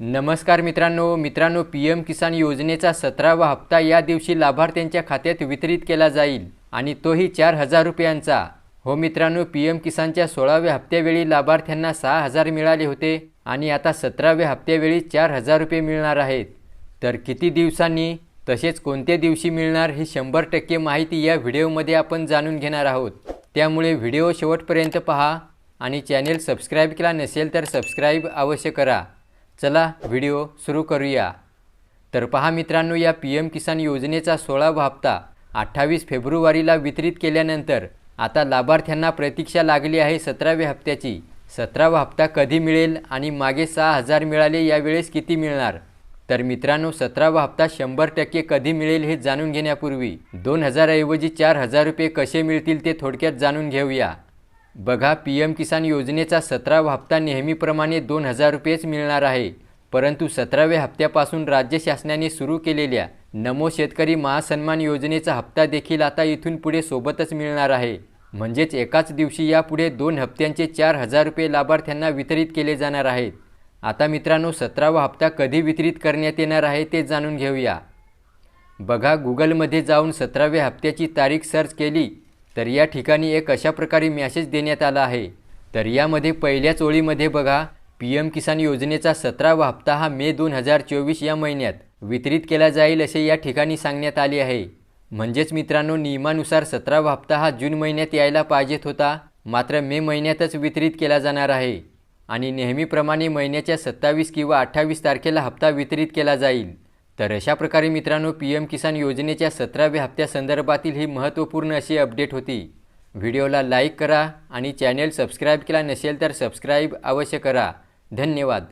नमस्कार मित्रांनो मित्रांनो पी एम किसान योजनेचा सतरावा हप्ता या दिवशी लाभार्थ्यांच्या खात्यात वितरित केला जाईल आणि तोही चार हजार रुपयांचा. हो मित्रांनो पी एम किसानच्या सोळाव्या हप्त्यावेळी लाभार्थ्यांना सहा हजार मिळाले होते आणि आता सतराव्या हप्त्यावेळी चार हजार रुपये मिळणार आहेत. तर किती दिवसांनी तसेच कोणत्या दिवशी मिळणार ही शंभर टक्के माहिती या व्हिडिओमध्ये आपण जाणून घेणार आहोत. त्यामुळे व्हिडिओ शेवटपर्यंत पहा आणि चॅनेल सबस्क्राईब केला नसेल तर सबस्क्राईब अवश्य करा. चला व्हिडिओ सुरू करूया. तर पहा मित्रांनो या पी एम किसान योजनेचा सोळावा हप्ता अठ्ठावीस फेब्रुवारीला वितरित केल्यानंतर आता लाभार्थ्यांना प्रतीक्षा लागली आहे सतराव्या हप्त्याची. सतरावा हप्ता कधी मिळेल आणि मागे सहा हजार मिळाले यावेळेस किती मिळणार? तर मित्रांनो सतरावा हप्ता शंभर टक्के कधी मिळेल हे जाणून घेण्यापूर्वी दोन हजारऐवजी चार हजार रुपये कसे मिळतील ते थोडक्यात जाणून घेऊया. बघा पी एम किसान योजनेचा सतरावा हप्ता नेहमीप्रमाणे दोन हजार रुपयेच मिळणार आहे. परंतु सतराव्या हप्त्यापासून राज्य शासनाने सुरू केलेल्या नमो शेतकरी महासन्मान योजनेचा हप्ता देखील आता इथून पुढे सोबतच मिळणार आहे. म्हणजेच एकाच दिवशी यापुढे दोन हप्त्यांचे चार हजार रुपये लाभार्थ्यांना वितरित केले जाणार आहेत. आता मित्रांनो सतरावा हप्ता कधी वितरित करण्यात येणार आहे ते जाणून घेऊया. बघा गुगलमध्ये जाऊन सतराव्या हप्त्याची तारीख सर्च केली तर या ठिकाणी एक अशा प्रकारे मॅसेज देण्यात आला आहे. तर यामध्ये पहिल्याच ओळीमध्ये बघा पी एम किसान योजनेचा सतरावा हप्ता हा मे दोन हजार चोवीस या महिन्यात वितरित केला जाईल असे या ठिकाणी सांगण्यात आले आहे. म्हणजेच मित्रांनो नियमानुसार सतरावा हप्ता हा जून महिन्यात यायला पाहिजेत होता. मात्र मे महिन्यातच वितरित केला जाणार आहे. आणि नेहमीप्रमाणे महिन्याच्या सत्तावीस किंवा अठ्ठावीस तारखेला हप्ता वितरित केला जाईल. तर अशा प्रकारे मित्रांनो पी एम किसान योजनेच्या सतराव्या हप्त्यासंदर्भातील ही महत्त्वपूर्ण अशी अपडेट होती. व्हिडिओला लाईक करा आणि चॅनेल सबस्क्राईब केला नसेल तर सबस्क्राईब अवश्य करा. धन्यवाद.